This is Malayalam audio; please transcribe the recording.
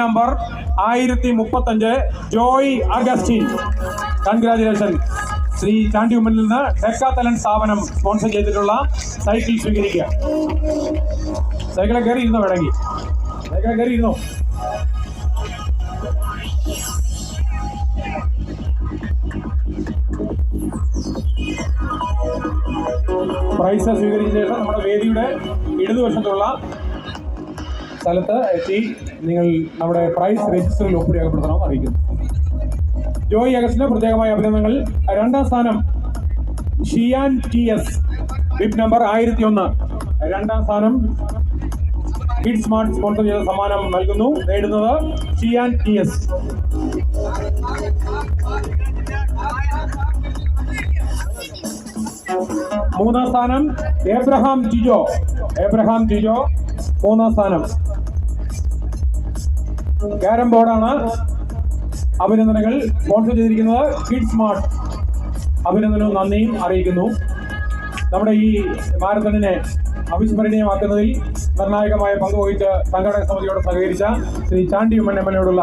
നമ്പർ ആയിരത്തി മുപ്പത്തഞ്ച് ജോയ് അഗസ്റ്റിൻ. കൺഗ്രാചുലേഷൻ ശ്രീ ചാണ്ടി ഉമ്മനിൽ നിന്ന് ടെക്കാത്തലൻ സ്ഥാപനം സ്പോൺസർ ചെയ്തിട്ടുള്ള സൈക്കിൾ സ്വീകരിക്കുക. സൈക്കിളെ കയറി ഇരുന്നോ വേണമെങ്കിൽ? സൈക്കിളെ കയറി ഇരുന്നോ പ്രൈസ് സ്വീകരിച്ച ശേഷം നമ്മുടെ വേദിയുടെ ഇടതുവശത്തുള്ള സ്ഥലത്ത് എത്തി നിങ്ങൾ നമ്മുടെ പ്രൈസ് രജിസ്റ്ററിൽ ഒപ്പ് രേഖപ്പെടുത്തണമെന്ന് അറിയിക്കുന്നു. ജോയ് അഗസ്റ്റിന് പ്രത്യേകമായ അഭിനന്ദനങ്ങൾ. രണ്ടാം സ്ഥാനം ഷിയാൻ ടി എസ്. വിപ്പ് നമ്പർ ആയിരത്തി ഒന്ന് രണ്ടാം സ്ഥാനം കിഡ് സ്മാർട്ട് സ്പോൺസർ ചെയ്ത സമ്മാനം നൽകുന്നു. നേടുന്നത് ഷിയാൻ ടി എസ്. മൂന്നാം സ്ഥാനം ഏബ്രഹാം ജിജോ. എബ്രഹാം ജിജോ മൂന്നാം സ്ഥാനം. ക്യാരം ബോർഡാണ് അഭിനന്ദനങ്ങൾ സ്പോൺസർ ചെയ്തിരിക്കുന്നത് കിഡ് സ്മാർട്ട് അഭിനന്ദനവും നന്ദിയും അറിയിക്കുന്നു. നമ്മുടെ ഈ മാരത്തണിനെ അവിസ്മരണീയമാക്കുന്നതിൽ നിർണായകമായ പങ്ക് സംഘടന സമിതിയോട് സഹകരിച്ച ശ്രീ ചാണ്ടി ഉമ്മൻ എം എൽ എയോടുള്ള